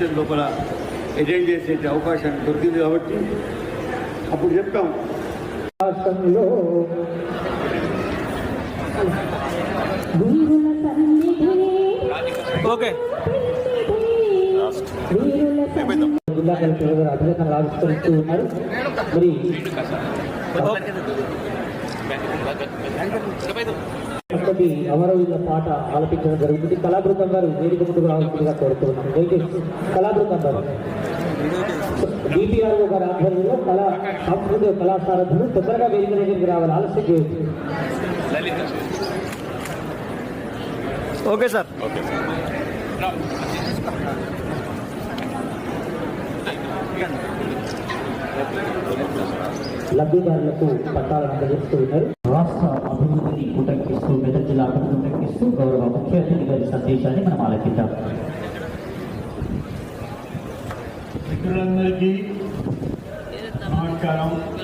Exhibition లోపల attend చేసే అవకాశం దొరికింది కాబట్టి అప్పుడు చెప్తాం. రాష్ట్రంలో ఓకే జిల్లా కలెక్టర్ గారు ఉన్నారు మరి చక్కటి అమరవీరుల పాట ఆలపించడం జరుగుతుంది. కళాబృందం గారు వేదిక ముందుకు రావాల్సిందిగా కోరుతున్నాను దయచేసి కళాబృందం గారు. డిపిఆర్ఓ గారి ఆధ్వర్యంలో కళా సాంస్కృతిక కళాసారథులు తొందరగా వేదిక దగ్గరికి రావాలి. ఆలస్యం చేయొచ్చు ఓకే సార్. లబ్ధిదారులకు పట్టాలను అందజేస్తూ ఉన్నారు. రాష్ట్ర అభివృద్ధిని ఉటంకిస్తూ మెదక్ గౌరవ ముఖ్య అతిథి గారి సందేశాన్ని మనం ఆలకిద్దాం. మిత్రులందరికీ నమస్కారం.